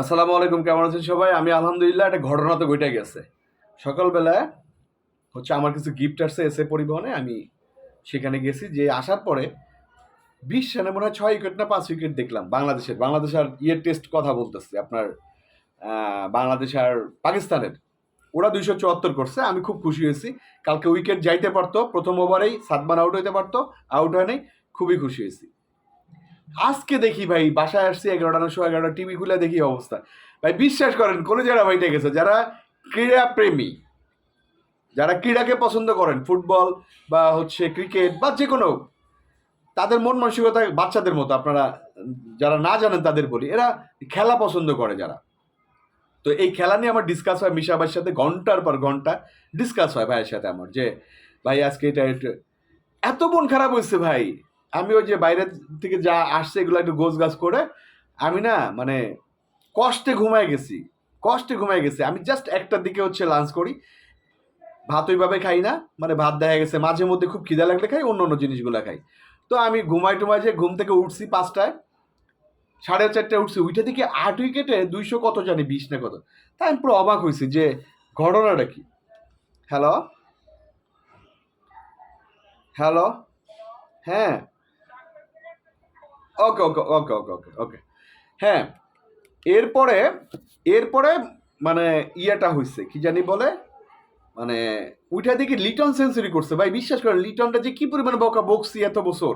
আসসালামু আলাইকুম, কেমন আছেন সবাই? আমি আলহামদুলিল্লাহ, একটা ঘটনা তো ঘটে গেছে। সকালবেলা হচ্ছে আমার কিছু গিফট আসছে এসে পরিবহনে, আমি সেখানে গেছি, যে আসার পরে বিশ রানে মনে হয় ছয় উইকেট না পাঁচ উইকেট দেখলাম বাংলাদেশের। বাংলাদেশ আর ইয়ের টেস্ট কথা বলতেছে, আপনার বাংলাদেশ আর পাকিস্তানের। ওরা দুইশো চুয়াত্তর করছে, আমি খুব খুশি হয়েছি। কালকে উইকেট যাইতে পারতো, প্রথম ওভারেই সাতমান আউট হইতে পারতো আউট হয় নাই, খুবই খুশি হয়েছি। আজকে দেখি ভাই, বাসায় আসছি এগারোটা নশো এগারোটা, টিভি খুলে দেখি অবস্থা। ভাই, বিশ্বাস করেন, কোনো যারা ভাইটা গেছে যারা ক্রীড়া প্রেমী যারা ক্রীড়াকে পছন্দ করেন, ফুটবল বা হচ্ছে ক্রিকেট বা যে কোনো, তাদের মন মানসিকতা বাচ্চাদের মতো, আপনারা যারা না জানেন তাদের বলি, এরা খেলা পছন্দ করে যারা। তো এই খেলা নিয়ে আমার ডিসকাস হয়, মিশা ভাইয়ের সাথে ঘণ্টার পর ঘণ্টা ডিসকাস হয় ভাইয়ের সাথে আমার, যে ভাই আজকে এটা, এত মন খারাপ হয়েছে ভাই। আমি ওই যে বাইরের থেকে যা আসছে এগুলো একটু গোছ গাছ করে, আমি না মানে কষ্টে ঘুমায় গেছি, কষ্টে ঘুমায় গেছি। আমি জাস্ট একটার দিকে হচ্ছে লাঞ্চ করি, ভাত ওইভাবে খাই না মানে ভাত দেখা গেছে, মাঝে মধ্যে খুব খিদা লাগলে খাই, অন্য অন্য জিনিসগুলো খাই। তো আমি ঘুমাই টুমাই যে ঘুম থেকে উঠছি পাঁচটায়, সাড়ে চারটায় উঠছি, উঠে দেখি আট উইকেটে দুইশো কত জানি, বিশ না কত। তাই আমি পুরো অবাক হয়েছি যে ঘটনাটা কি? হ্যালো হ্যালো হ্যাঁ। ওকে ওকে ওকে ওকে ওকে ওকে হ্যাঁ এরপরে এরপরে মানে ইয়েটা হয়েছে কি জানি বলে? মানে ওইটা দেখি লিটন সেঞ্চুরি করছে। ভাই, বিশ্বাস করেন, লিটনটা যে কি পরিমাণে বকা বকছি এত বছর।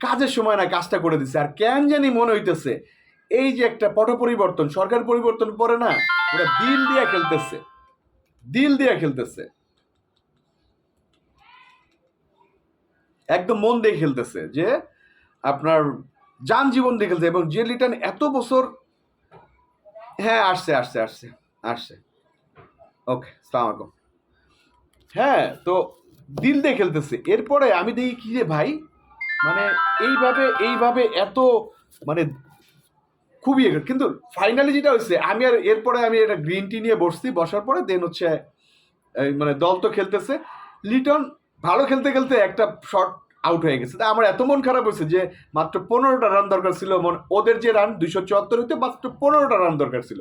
কাজের সময় না কাজটা করে দিছে। আর কেন জানি মনে হইতেছে, এই যে একটা পট পরিবর্তন সরকার পরিবর্তন পরে না, ওরা দিল দিয়ে খেলতেছে। দিল দিয়ে খেলতেছে। একদম মন দিয়ে খেলতেছে যে, আপনার যান জীবন দিয়ে এবং যে লিটন এত বছর হ্যাঁ আসছে আসছে আসছে আসছে। ওকে, সালাম আলাইকুম। হ্যাঁ তো দিল দিয়ে খেলতেছে। এরপরে আমি দেখি কি রে ভাই মানে এইভাবে এইভাবে এত মানে খুবই কিন্তু ফাইনালি যেটা হচ্ছে আমি আর এরপরে আমি এটা গ্রিন টি নিয়ে বসছি, বসার পরে দেন হচ্ছে মানে দল তো খেলতেছে। লিটন ভালো খেলতে খেলতে একটা শট আউট হয়ে গেছে। তা আমার এত মন খারাপ হয়েছে যে মাত্র পনেরোটা রান দরকার ছিল, মন- ওদের যে রান দুইশো চুয়াত্তর হইতে, মাত্র পনেরোটা রান দরকার ছিল।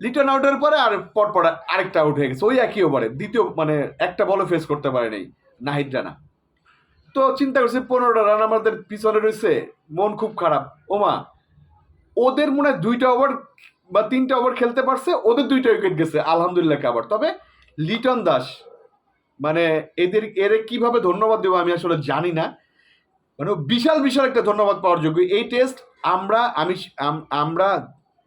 লিটন আউটের পরে আর পর পর আরেকটা আউট হয়ে গেছে। ওই একই ওভারে দ্বিতীয় মানে একটা বলও ফেস করতে পারে নাই নাহিদ রানা। তো চিন্তা করছি, পনেরোটা রান আমাদের পিছনে রয়েছে। মন খুব খারাপ। ওমা, ওদের মনে হয় দুইটা ওভার বা তিনটা ওভার খেলতে পারছে, ওদের দুইটা উইকেট গেছে। আলহামদুলিল্লাহ, কাবার। তবে লিটন দাস মানে এদের এর কীভাবে ধন্যবাদ দেবো আমি আসলে জানি না। মানে বিশাল বিশাল একটা ধন্যবাদ পাওয়ার যোগ্য। এই টেস্ট আমরা, আমি আমরা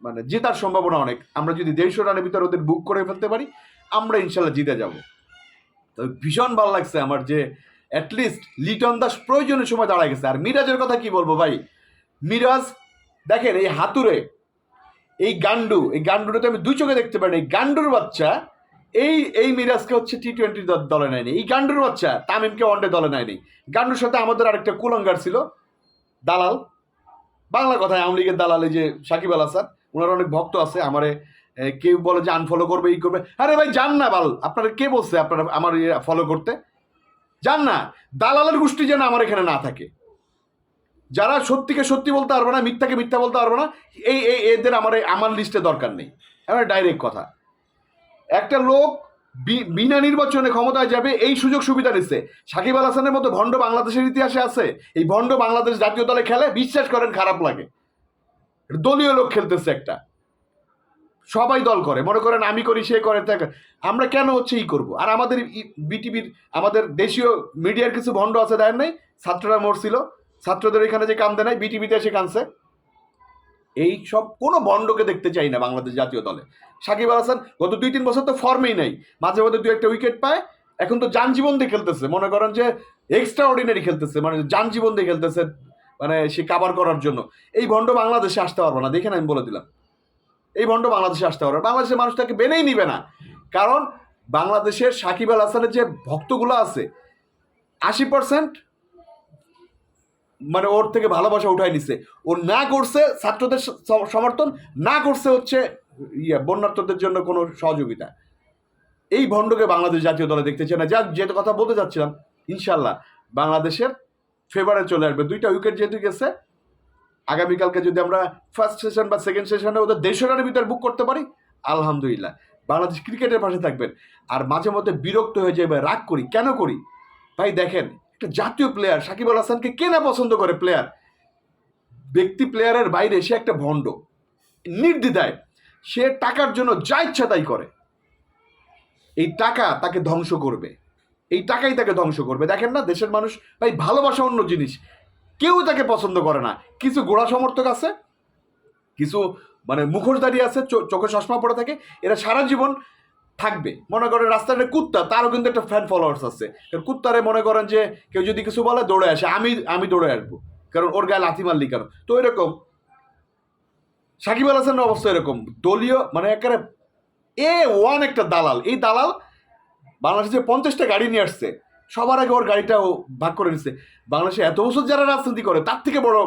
মানে জেতার সম্ভাবনা অনেক। আমরা যদি দেড়শো রানের ভিতরে ওদের বুক করে ফেলতে পারি, আমরা ইনশাল্লাহ জিতে যাব। তো ভীষণ ভালো লাগছে আমার যে অ্যাটলিস্ট লিটন দাস প্রয়োজনের সময় দাঁড়ায় গেছে। আর মিরাজের কথা কি বলব ভাই? মিরাজ, দেখেন এই হাতুরে এই গান্ডু, এই গান্ডুটা তো আমি দুই চোখে দেখতে পারি। এই গান্ডুর বাচ্চা এই এই মিরাজকে হচ্ছে টি টোয়েন্টি দলে নেয়নি। এই গান্ডুর বাচ্চা, তামিমকে ওয়ানডে দলে নেয়নি। গান্ডুর সাথে আমাদের আরেকটা কুলঙ্গার ছিল, দালাল। বাংলা কথায় আওয়ামী লীগের দালাল এই যে সাকিব আল হাসান ওনার অনেক ভক্ত আছে, আমারে কেউ বলে যে আনফলো করবে, এই করবে। আরে ভাই, যান না বাল, আপনারা কে বলছে আপনারা আমার ফলো করতে? যান না, দালালের গোষ্ঠী যেন আমার এখানে না থাকে। যারা সত্যিকে সত্যি বলতে পারবে না, মিথ্যাকে মিথ্যা বলতে পারবে না, এই এই, এদের আমার আমার লিস্টে দরকার নেই। আমার ডাইরেক্ট কথা। একটা লোক বিনা নির্বাচনে ক্ষমতায় যাবে, এই সুযোগ সুবিধা নিচ্ছে। সাকিব আল হাসানের মতো ভণ্ড বাংলাদেশের ইতিহাসে আছে। এই ভণ্ড বাংলাদেশ জাতীয় দলে খেলে বিশ্বাস করেন খারাপ লাগে। দলীয় লোক খেলতেছে একটা। সবাই দল করে। মনে করেন আমি করি, সে করে তাকে আমরা কেন হচ্ছে ই করব? আর আমাদের বিটিভির, আমাদের দেশীয় মিডিয়ার কিছু ভণ্ড আছে, দেন নাই? ছাত্ররা মরছিল। ছাত্রদের এখানে যে কান্দে নাই, বিটিভিতে এসে কানছে এই সব কোনো বন্ডকে দেখতে চাই না বাংলাদেশ জাতীয় দলে। সাকিব আল হাসান গত দুই তিন বছর তো ফর্মেই নাই। মাঝে মধ্যে দু একটা উইকেট পায়। এখন তো যান জীবন দিয়ে খেলতেছে। মনে করেন যে এক্সট্রা অর্ডিনারি খেলতেছে। মানে যান জীবন দিয়ে খেলতেছে মানে সে কাবার করার জন্য। এই ভণ্ড বাংলাদেশে আসতে পারব না। দেখেন আমি বলে দিলাম। এই ভণ্ড বাংলাদেশে আসতে পারবে। বাংলাদেশের মানুষ তাকে মেনেই নিবে না। কারণ বাংলাদেশের সাকিব আল হাসানের যে ভক্তগুলো আছে, আশি পার্সেন্ট মানে ওর থেকে ভালোবাসা উঠাই নিছে। ও না করছে ছাত্রদের সমর্থন, না করছে হচ্ছে ইয়ে বন্যার্থদের জন্য কোনো সহযোগিতা। এই ভণ্ডকে বাংলাদেশ জাতীয় দলে দেখতে চায় না। যাক, যে কথা বলতে চাচ্ছিলাম ইনশাল্লাহ বাংলাদেশের ফেভারে চলে আসবে। দুইটা উইকেট যেহেতু গেছে, আগামীকালকে যদি আমরা ফার্স্ট সেশন বা সেকেন্ড সেশনে ওদের দেড়শো রানের ভিতরে বুক করতে পারি, আলহামদুলিল্লাহ। বাংলাদেশ ক্রিকেটের পাশে থাকবেন। আর মাঝে মধ্যে বিরক্ত হয়ে যাবে, রাগ করি। কেন করি? ভাই, দেখেন একটা জাতীয় প্লেয়ার সাকিব আল হাসানকে কে না পছন্দ করে প্লেয়ার ব্যক্তি প্লেয়ারের বাইরে সে একটা ভণ্ড। নির্দ্বিধায় সে টাকার জন্য যা ইচ্ছা তাই করে। এই টাকা তাকে ধ্বংস করবে। এই টাকাই তাকে ধ্বংস করবে। দেখেন না, দেশের মানুষ ভাই ভালোবাসা অন্য জিনিস। কেউ তাকে পছন্দ করে না। কিছু গোড়া সমর্থক আছে, কিছু মানে মুখোশধারী আছে চোখে চশমা পড়ে থাকে। এরা সারা জীবন থাকবে। মনে করেন রাস্তার একটা কুত্তা, তারও কিন্তু একটা ফ্যান ফলোয়ার্স আছে। কারণ কুত্তারে মনে করেন যে কেউ যদি কিছু বলে, দৌড়ে আসে। আমি আমি দৌড়ে আসব। কারণ ওর গায়ে লাথি মারলি কেন? তো এরকম। সাকিব আল হাসানের অবস্থা এরকম। দলীয় মানে একেবারে এ ওয়ান একটা দালাল। এই দালাল বাংলাদেশে যে পঞ্চাশটা গাড়ি নিয়ে আসছে, সবার আগে ওর গাড়িটাও ভাগ করে নিচ্ছে বাংলাদেশে এত বছর যারা রাজনীতি করে, তার থেকে বড়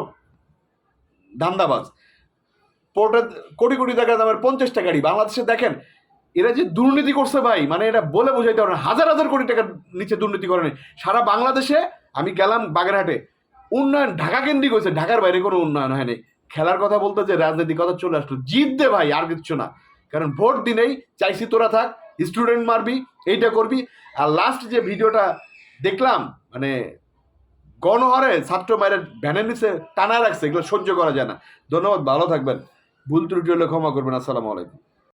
ধান্দাবাজ। পোর্টে কোটি কোটি টাকা দামের পঞ্চাশটা গাড়ি। বাংলাদেশে দেখেন এরা যে দুর্নীতি করছে ভাই মানে এটা বলে বোঝাইতে পারে হাজার হাজার কোটি টাকার নিচে দুর্নীতি করে নেই। সারা বাংলাদেশে আমি গেলাম বাগেরহাটে। উন্নয়ন ঢাকা কেন্দ্রিক হয়েছে, ঢাকার বাইরে কোনো উন্নয়ন হয়নি খেলার কথা বলতে যে রাজনীতির কথা চলে আসলো, জিত দে ভাই, আর কিচ্ছু না। কারণ ভোট দিনেই চাইছি তোরা থাক স্টুডেন্ট মারবি, এইটা করবি। আর লাস্ট যে ভিডিওটা দেখলাম মানে গণহারে ছাত্র মায়ের ভ্যানের নিচে টানা রাখছে, এগুলো সহ্য করা যায় না। ধন্যবাদ, ভালো থাকবেন। ভুল ত্রুটি হলে ক্ষমা করবেন, আসসালামু আলাইকুম।